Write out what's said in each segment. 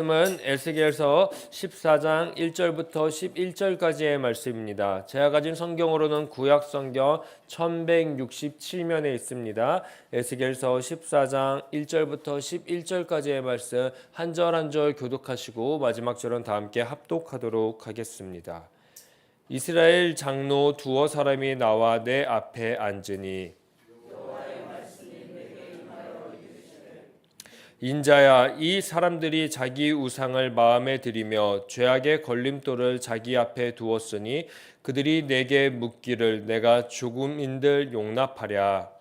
말씀은 에스겔서 14장 1절부터 11절까지의 말씀입니다. 제가 가진 성경으로는 구약 성경 1167면에 있습니다. 에스겔서 14장 1절부터 11절까지의 말씀 한 절 한 절 교독하시고 마지막 절은 다 함께 합독하도록 하겠습니다. 이스라엘 장로 두어 사람이 나와 내 앞에 앉으니 인자야 이 사람들이 자기 우상을 마음에 들이며 죄악의 걸림돌을 자기 앞에 두었으니 그들이 내게 묻기를 내가 죽음인들 용납하랴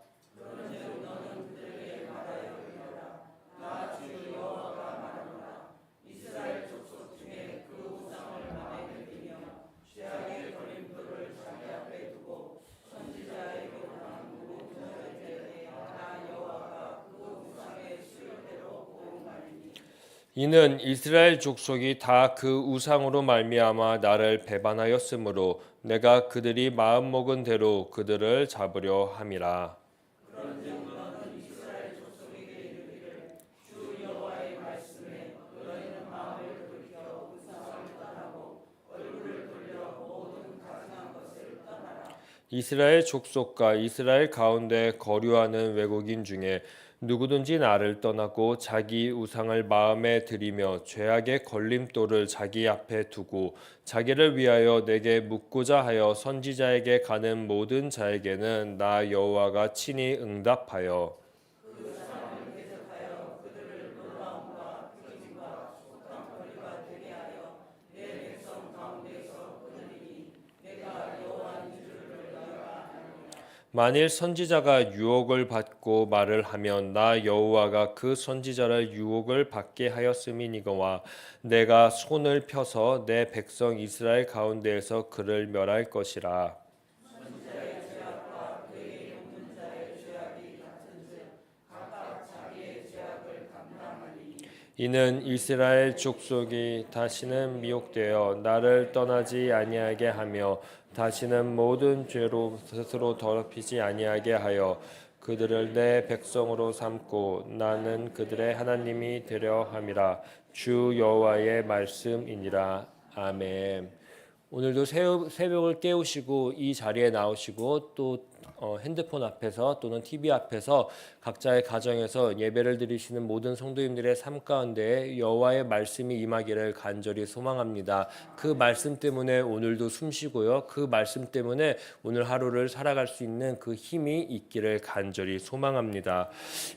이는 이스라엘 족속이 다 그 우상으로 말미암아 나를 배반하였으므로 내가 그들이 마음 먹은 대로 그들을 잡으려 함이라. 이스라엘 족속과 이스라엘 가운데 거류하는 외국인 중에 누구든지 나를 떠나고 자기 우상을 마음에 들이며 죄악의 걸림돌을 자기 앞에 두고 자기를 위하여 내게 묻고자 하여 선지자에게 가는 모든 자에게는 나 여호와가 친히 응답하여 만일 선지자가 유혹을 받고 말을 하면 나 여호와가 그 선지자를 유혹을 받게 하였음이니거와 내가 손을 펴서 내 백성 이스라엘 가운데에서 그를 멸할 것이라 이는 이스라엘 족속이 다시는 미혹되어 나를 떠나지 아니하게 하며 다시는 모든 죄로 스스로 더럽히지 아니하게 하여 그들을 내 백성으로 삼고 나는 그들의 하나님이 되려 함이라 주 여호와의 말씀이니라 아멘. 오늘도 새벽을 깨우시고 이 자리에 나오시고 또 어, 핸드폰 앞에서 또는 TV 앞에서 각자의 가정에서 예배를 드리시는 모든 성도님들의 삶 가운데 여호와의 말씀이 임하기를 간절히 소망합니다. 그 말씀 때문에 오늘도 숨쉬고요. 그 말씀 때문에 오늘 하루를 살아갈 수 있는 그 힘이 있기를 간절히 소망합니다.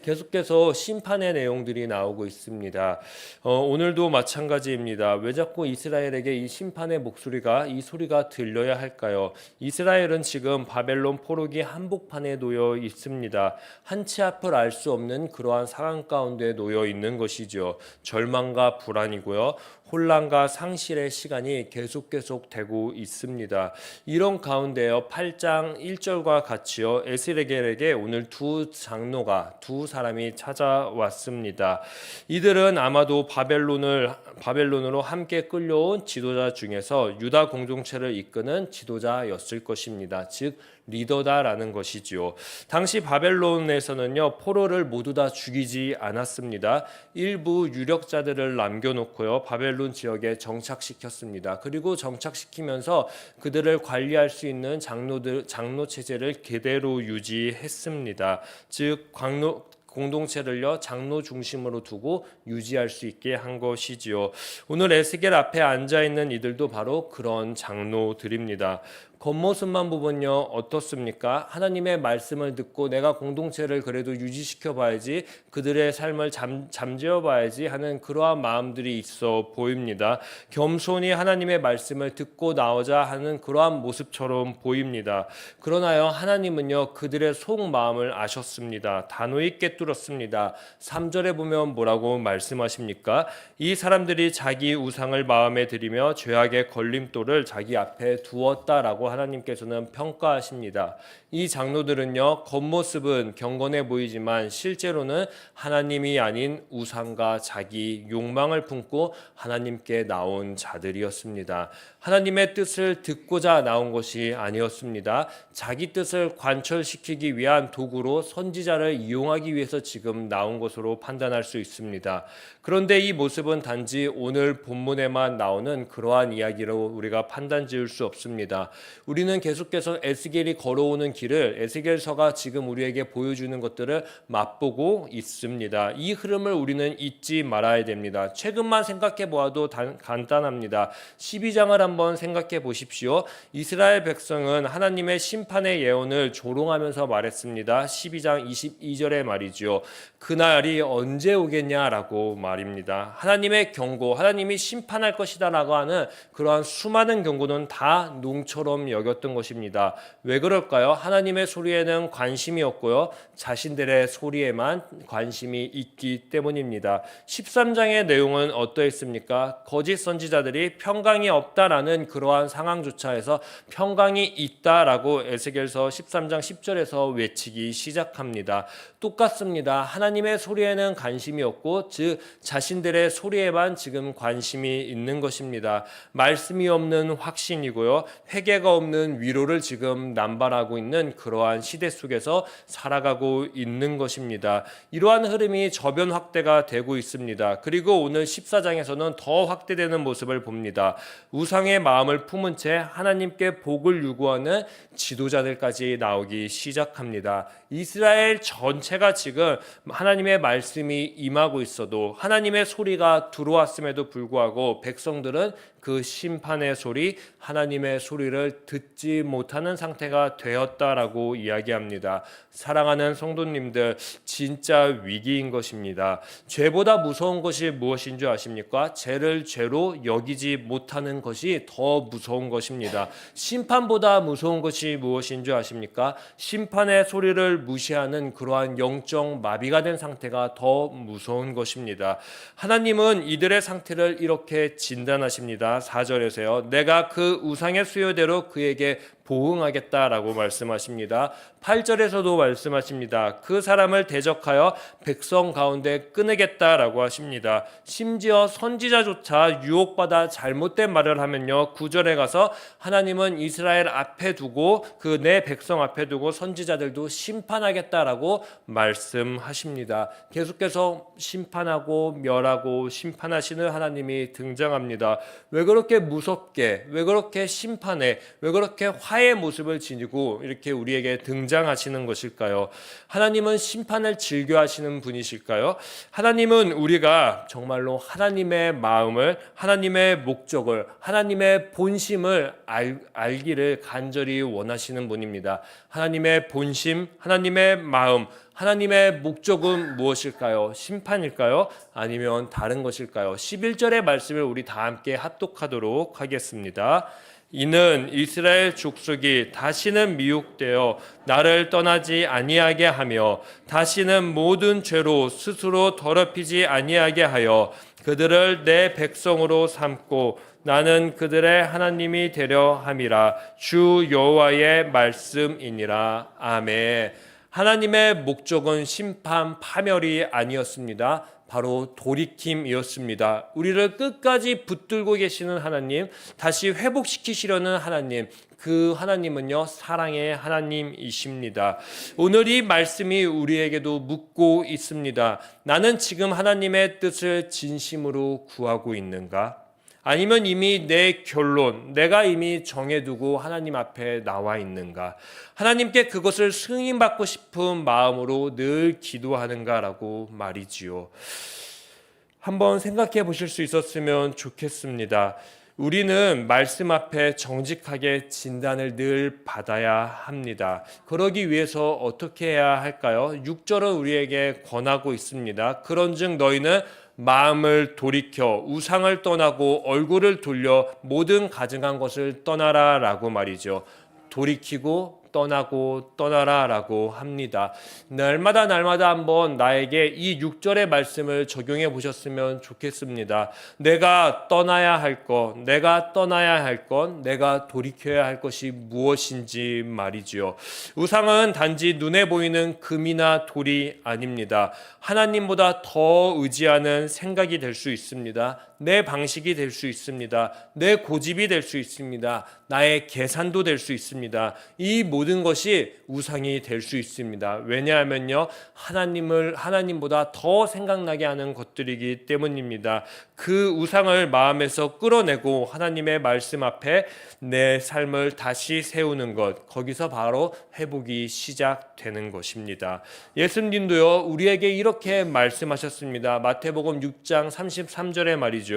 계속해서 심판의 내용들이 나오고 있습니다. 어, 오늘도 마찬가지입니다. 왜 자꾸 이스라엘에게 이 심판의 목소리가 이 소리가 들려야 할까요? 이스라엘은 지금 바벨론 포로기 한복판에 놓여 있습니다. 한치 앞을 알 수 없는 그러한 상황 가운데 놓여 있는 것이죠. 절망과 불안이고요. 혼란과 상실의 시간이 계속 계속 되고 있습니다. 이런 가운데요. 8장 1절과 같이요. 에스레겔에게 오늘 두 장로가 두 사람이 찾아왔습니다. 이들은 아마도 바벨론을 바벨론으로 함께 끌려온 지도자 중에서 유다 공동체를 이끄는 지도자였을 것입니다. 즉 리더다라는 것이지요. 당시 바벨론에서는요 포로를 모두 다 죽이지 않았습니다. 일부 유력자들을 남겨놓고요 바벨론 지역에 정착시켰습니다. 그리고 정착시키면서 그들을 관리할 수 있는 장로들 장로 체제를 그대로 유지했습니다. 즉 광로 공동체를요 장로 중심으로 두고 유지할 수 있게 한 것이지요. 오늘 에스겔 앞에 앉아 있는 이들도 바로 그런 장로들입니다. 겉모습만 보면요 어떻습니까? 하나님의 말씀을 듣고 내가 공동체를 그래도 유지시켜 봐야지 그들의 삶을 잠, 잠재워 봐야지 하는 그러한 마음들이 있어 보입니다. 겸손히 하나님의 말씀을 듣고 나오자 하는 그러한 모습처럼 보입니다. 그러나요 하나님은요 그들의 속 마음을 아셨습니다. 단호히 꿰 뚫었습니다. 3절에 보면 뭐라고 말씀하십니까? 이 사람들이 자기 우상을 마음에 들이며 죄악의 걸림돌을 자기 앞에 두었다라고 하나님께서는 평가하십니다. 이 장로들은요, 겉모습은 경건해 보이지만 실제로는 하나님이 아닌 우상과 자기 욕망을 품고 하나님께 나온 자들이었습니다. 하나님의 뜻을 듣고자 나온 것이 아니었습니다. 자기 뜻을 관철시키기 위한 도구로 선지자를 이용하기 위해서 지금 나온 것으로 판단할 수 있습니다. 그런데 이 모습은 단지 오늘 본문에만 나오는 그러한 이야기로 우리가 판단 지을 수 없습니다. 우리는 계속해서 에스겔이 걸어오는 길을 에스겔서가 지금 우리에게 보여주는 것들을 맛보고 있습니다. 이 흐름을 우리는 잊지 말아야 됩니다. 최근만 생각해 보아도 단- 간단합니다. 12장을 한번 생각해 보십시오. 이스라엘 백성은 하나님의 심판의 예언을 조롱하면서 말했습니다. 12장 22절의 말이죠. 그날이 언제 오겠냐라고 말입니다. 하나님의 경고, 하나님이 심판할 것이다라고 하는 그러한 수많은 경고는 다 농처럼 여겼던 것입니다. 왜 그럴까요? 하나님의 소리에는 관심이 없고요. 자신들의 소리에만 관심이 있기 때문입니다. 13장의 내용은 어떠했습니까? 거짓 선지자들이 평강이 없다라는 그러한 상황조차 해서 평강이 있다라고 에스겔서 13장 10절에서 외치기 시작합니다. 똑같습니다. 하나님의 소리에는 관심이 없고 즉 자신들의 소리에만 지금 관심이 있는 것입니다. 말씀이 없는 확신이고요. 회개가 없는 위로를 지금 남발하고 있는 그러한 시대 속에서 살아가고 있는 것입니다. 이러한 흐름이 저변 확대가 되고 있습니다. 그리고 오늘 14장에서는 더 확대되는 모습을 봅니다. 우상의 마음을 품은 채 하나님께 복을 요구하는 지도자들까지 나오기 시작합니다. 이스라엘 전체가 지금 하나님의 말씀이 임하고 있어도 하나님의 소리가 들어왔음에도 불구하고 백성들은 그 심판의 소리, 하나님의 소리를 듣지 못하는 상태가 되었다라고 이야기합니다. 사랑하는 성도님들, 진짜 위기인 것입니다. 죄보다 무서운 것이 무엇인 줄 아십니까? 죄를 죄로 여기지 못하는 것이 더 무서운 것입니다. 심판보다 무서운 것이 무엇인 줄 아십니까? 심판의 소리를 무시하는 그러한 영적 마비가 된 상태가 더 무서운 것입니다. 하나님은 이들의 상태를 이렇게 진단하십니다. 4절에서요. 내가 그 우상의 수요대로 그에게 보응하겠다라고 말씀하십니다. 8절에서도 말씀하십니다. 그 사람을 대적하여 백성 가운데 끊으겠다라고 하십니다. 심지어 선지자조차 유혹받아 잘못된 말을 하면요. 9절에 가서 하나님은 이스라엘 앞에 두고 그 내 백성 앞에 두고 선지자들도 심판하겠다라고 말씀하십니다. 계속해서 심판하고 멸하고 심판하시는 하나님이 등장합니다. 왜 그렇게 무섭게, 왜 그렇게 심판해, 왜 그렇게 화의 모습을 지니고 이렇게 우리에게 등장하시는 것일까요? 하나님은 심판을 즐겨하시는 분이실까요? 하나님은 우리가 정말로 하나님의 마음을, 하나님의 목적을, 하나님의 본심을 알, 알기를 간절히 원하시는 분입니다. 하나님의 본심, 하나님의 마음, 하나님의 목적은 무엇일까요? 심판일까요? 아니면 다른 것일까요? 11절의 말씀을 우리 다 함께 합독하도록 하겠습니다. 이는 이스라엘 족속이 다시는 미혹되어 나를 떠나지 아니하게 하며 다시는 모든 죄로 스스로 더럽히지 아니하게 하여 그들을 내 백성으로 삼고 나는 그들의 하나님이 되려 함이라 주 여호와의 말씀이니라 아멘. 하나님의 목적은 심판 파멸이 아니었습니다. 바로 돌이킴이었습니다. 우리를 끝까지 붙들고 계시는 하나님, 다시 회복시키시려는 하나님, 그 하나님은요, 사랑의 하나님이십니다. 오늘 이 말씀이 우리에게도 묻고 있습니다. 나는 지금 하나님의 뜻을 진심으로 구하고 있는가? 아니면 이미 내 결론, 내가 이미 정해두고 하나님 앞에 나와 있는가? 하나님께 그것을 승인받고 싶은 마음으로 늘 기도하는가라고 말이지요. 한번 생각해 보실 수 있었으면 좋겠습니다. 우리는 말씀 앞에 정직하게 진단을 늘 받아야 합니다. 그러기 위해서 어떻게 해야 할까요? 6절은 우리에게 권하고 있습니다. 그런즉 너희는 마음을 돌이켜 우상을 떠나고 얼굴을 돌려 모든 가증한 것을 떠나라라고 말이죠. 돌이키고 떠나고 떠나라라고 합니다. 날마다 날마다 한번 나에게 이 6절의 말씀을 적용해 보셨으면 좋겠습니다. 내가 떠나야 할 것, 내가 떠나야 할 것, 내가 돌이켜야 할 것이 무엇인지 말이지요. 우상은 단지 눈에 보이는 금이나 돌이 아닙니다. 하나님보다 더 의지하는 생각이 될 수 있습니다. 내 방식이 될 수 있습니다. 내 고집이 될 수 있습니다. 나의 계산도 될 수 있습니다. 이 모든 것이 우상이 될 수 있습니다. 왜냐하면요. 하나님을 하나님보다 더 생각나게 하는 것들이기 때문입니다. 그 우상을 마음에서 끌어내고 하나님의 말씀 앞에 내 삶을 다시 세우는 것 거기서 바로 회복이 시작되는 것입니다. 예수님도요 우리에게 이렇게 말씀하셨습니다. 마태복음 6장 33절의 말이죠.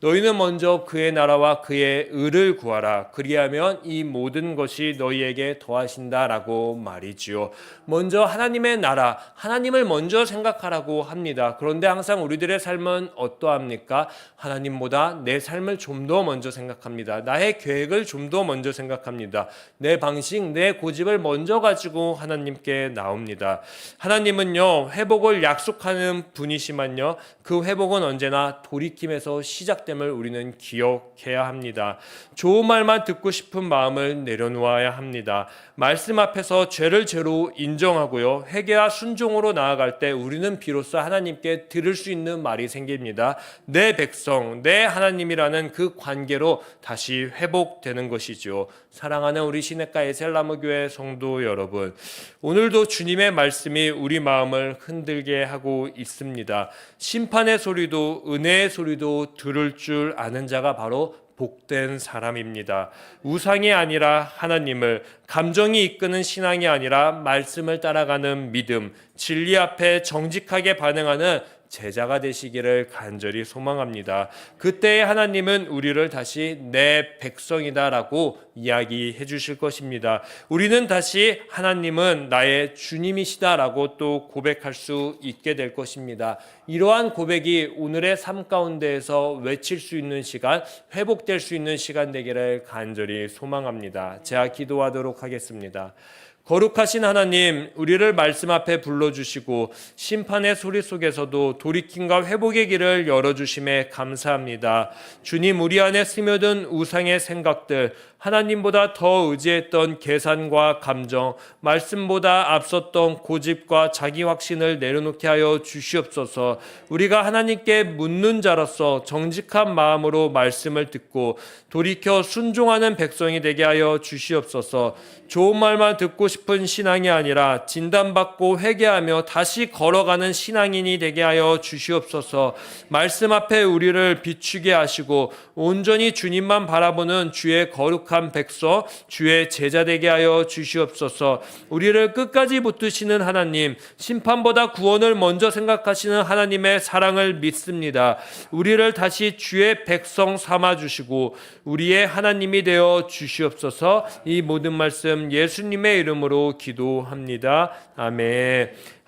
너희는 먼저 그의 나라와 그의 의를 구하라. 그리하면 이 모든 것이 너희에게 더하신다라고 말이지요. 먼저 하나님의 나라, 하나님을 먼저 생각하라고 합니다. 그런데 항상 우리들의 삶은 어떠합니까? 하나님보다 내 삶을 좀 더 먼저 생각합니다. 나의 계획을 좀 더 먼저 생각합니다. 내 방식, 내 고집을 먼저 가지고 하나님께 나옵니다. 하나님은요, 회복을 약속하는 분이시만요, 그 회복은 언제나 돌이킴에서 시작됨을 우리는 기억해야 합니다. 좋은 말만 듣고 싶은 마음을 내려놓아야 합니다. 말씀 앞에서 죄를 죄로 인정하고요, 회개와 순종으로 나아갈 때 우리는 비로소 하나님께 들을 수 있는 말이 생깁니다. 내 백성, 내 하나님이라는 그 관계로 다시 회복되는 것이죠. 사랑하는 우리 시내가 에셀나무 교회 성도 여러분, 오늘도 주님의 말씀이 우리 마음을 흔들게 하고 있습니다. 심판의 소리도 은혜의 소리도 들을 줄 아는 자가 바로 복된 사람입니다. 우상이 아니라 하나님을, 감정이 이끄는 신앙이 아니라 말씀을 따라가는 믿음, 진리 앞에 정직하게 반응하는 제자가 되시기를 간절히 소망합니다. 그때 하나님은 우리를 다시 내 백성이다라고 이야기해 주실 것입니다. 우리는 다시 하나님은 나의 주님이시다라고 또 고백할 수 있게 될 것입니다. 이러한 고백이 오늘의 삶 가운데에서 외칠 수 있는 시간, 회복될 수 있는 시간 되기를 간절히 소망합니다. 제가 기도하도록 하겠습니다. 거룩하신 하나님, 우리를 말씀 앞에 불러주시고 심판의 소리 속에서도 돌이킴과 회복의 길을 열어주심에 감사합니다. 주님, 우리 안에 스며든 우상의 생각들, 하나님보다 더 의지했던 계산과 감정, 말씀보다 앞섰던 고집과 자기 확신을 내려놓게 하여 주시옵소서. 우리가 하나님께 묻는 자로서 정직한 마음으로 말씀을 듣고 돌이켜 순종하는 백성이 되게 하여 주시옵소서. 좋은 말만 듣고 싶은 신앙이 아니라 진단받고 회개하며 다시 걸어가는 신앙인이 되게 하여 주시옵소서. 말씀 앞에 우리를 비추게 하시고 온전히 주님만 바라보는 주의 거룩한 백성, 주의 제자 되게 하여 주시옵소서. 우리를 끝까지 붙드시는 하나님, 심판보다 구원을 먼저 생각하시는 하나님의 사랑을 믿습니다. 우리를 다시 주의 백성 삼아 주시고 우리의 하나님이 되어 주시옵소서. 이 모든 말씀 예수님의 이름으로 기도합니다. 아멘.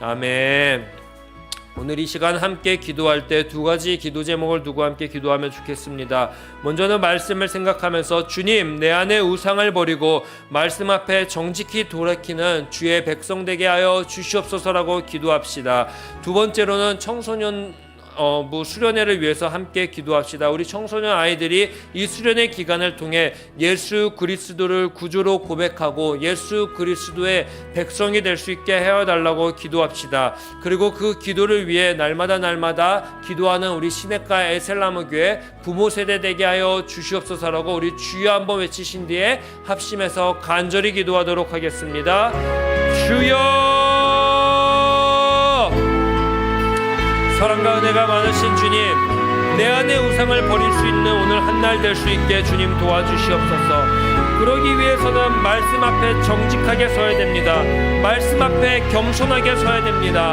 아멘. 오늘 이 시간 함께 기도할 때 두 가지 기도 제목을 두고 함께 기도하면 좋겠습니다. 먼저는 말씀을 생각하면서 주님 내 안에 우상을 버리고 말씀 앞에 정직히 돌이키는 주의 백성 되게 하여 주시옵소서라고 기도합시다. 두 번째로는 청소년 어, 뭐 수련회를 위해서 함께 기도합시다. 우리 청소년 아이들이 이 수련회 기간을 통해 예수 그리스도를 구주로 고백하고 예수 그리스도의 백성이 될 수 있게 헤어 달라고 기도합시다. 그리고 그 기도를 위해 날마다 날마다 기도하는 우리 시내가 에셀라무 교회 부모 세대 되게 하여 주시옵소서라고 우리 주여 한번 외치신 뒤에 합심해서 간절히 기도하도록 하겠습니다. 주여 사랑과 은혜가 많으신 주님, 내 안의 우상을 버릴 수 있는 오늘 한 날 될 수 있게 주님 도와주시옵소서. 그러기 위해서는 말씀 앞에 정직하게 서야 됩니다. 말씀 앞에 겸손하게 서야 됩니다.